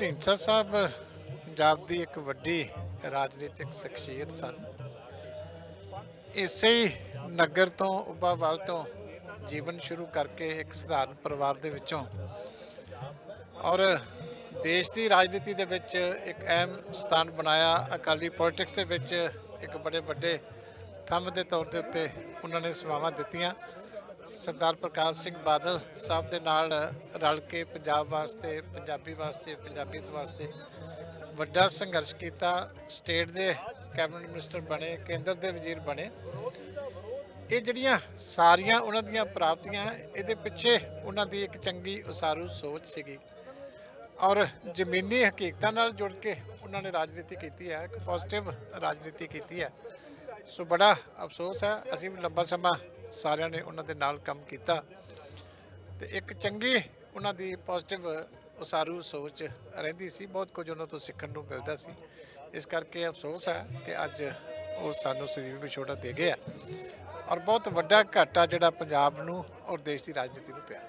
ਢੀਂਡਸਾ ਸਾਹਿਬ ਪੰਜਾਬ ਦੀ ਇੱਕ ਵੱਡੀ ਰਾਜਨੀਤਿਕ ਸ਼ਖਸੀਅਤ ਸਨ। ਇਸੇ ਨਗਰ ਤੋਂ ਉਬਾਵਾਲ ਤੋਂ ਜੀਵਨ ਸ਼ੁਰੂ ਕਰਕੇ ਇੱਕ ਸਧਾਰਨ ਪਰਿਵਾਰ ਦੇ ਵਿੱਚੋਂ ਔਰ ਦੇਸ਼ ਦੀ ਰਾਜਨੀਤੀ ਦੇ ਵਿੱਚ ਇੱਕ ਅਹਿਮ ਸਥਾਨ ਬਣਾਇਆ। ਅਕਾਲੀ ਪੋਲਿਟਿਕਸ ਦੇ ਵਿੱਚ ਇੱਕ ਬੜੇ ਵੱਡੇ ਥੰਮ ਦੇ ਤੌਰ ਦੇ ਉੱਤੇ ਉਹਨਾਂ ਨੇ ਸੇਵਾਵਾਂ ਦਿੱਤੀਆਂ। ਸਰਦਾਰ ਪ੍ਰਕਾਸ਼ ਸਿੰਘ ਬਾਦਲ ਸਾਹਿਬ ਦੇ ਨਾਲ ਰਲ ਕੇ ਪੰਜਾਬ ਵਾਸਤੇ, ਪੰਜਾਬੀ ਵਾਸਤੇ, ਪੰਜਾਬੀਅਤ ਵਾਸਤੇ ਵੱਡਾ ਸੰਘਰਸ਼ ਕੀਤਾ, ਸਟੇਟ ਦੇ ਕੈਬਨਿਟ ਮਿਨਿਸਟਰ ਬਣੇ, ਕੇਂਦਰ ਦੇ ਵਜ਼ੀਰ ਬਣੇ। ਇਹ ਜਿਹੜੀਆਂ ਸਾਰੀਆਂ ਉਹਨਾਂ ਦੀਆਂ ਪ੍ਰਾਪਤੀਆਂ, ਇਹਦੇ ਪਿੱਛੇ ਉਹਨਾਂ ਦੀ ਇੱਕ ਚੰਗੀ ਉਸਾਰੂ ਸੋਚ ਸੀਗੀ। ਔਰ ਜ਼ਮੀਨੀ ਹਕੀਕਤਾਂ ਨਾਲ ਜੁੜ ਕੇ ਉਹਨਾਂ ਨੇ ਰਾਜਨੀਤੀ ਕੀਤੀ ਹੈ, ਇੱਕ ਪੋਜ਼ਿਟਿਵ ਰਾਜਨੀਤੀ ਕੀਤੀ ਹੈ। ਸੋ ਬੜਾ ਅਫਸੋਸ ਹੈ, ਅਸੀਂ ਵੀ ਲੰਬਾ ਸਮਾਂ ਸਾਰਿਆਂ ਨੇ ਉਹਨਾਂ ਦੇ ਨਾਲ ਕੰਮ ਕੀਤਾ। ਤੇ ਇੱਕ ਚੰਗੀ ਉਹਨਾਂ ਦੀ ਪੋਜ਼ਿਟਿਵ ਉਸਾਰੂ ਸੋਚ ਰਹਿੰਦੀ ਸੀ। ਬਹੁਤ ਕੁਝ ਉਹਨਾਂ ਤੋਂ ਸਿੱਖਣ ਨੂੰ ਮਿਲਦਾ ਸੀ। ਇਸ ਕਰਕੇ ਅਫਸੋਸ ਹੈ ਕਿ ਅੱਜ ਉਹ ਸਾਨੂੰ ਸਰੀਰ ਵਿਛੋੜਾ ਦੇ ਗਿਆ ਔਰ ਬਹੁਤ ਵੱਡਾ ਘਾਟਾ ਜਿਹੜਾ ਪੰਜਾਬ ਨੂੰ ਔਰ ਦੇਸ਼ ਦੀ ਰਾਜਨੀਤੀ ਨੂੰ ਪਿਆ।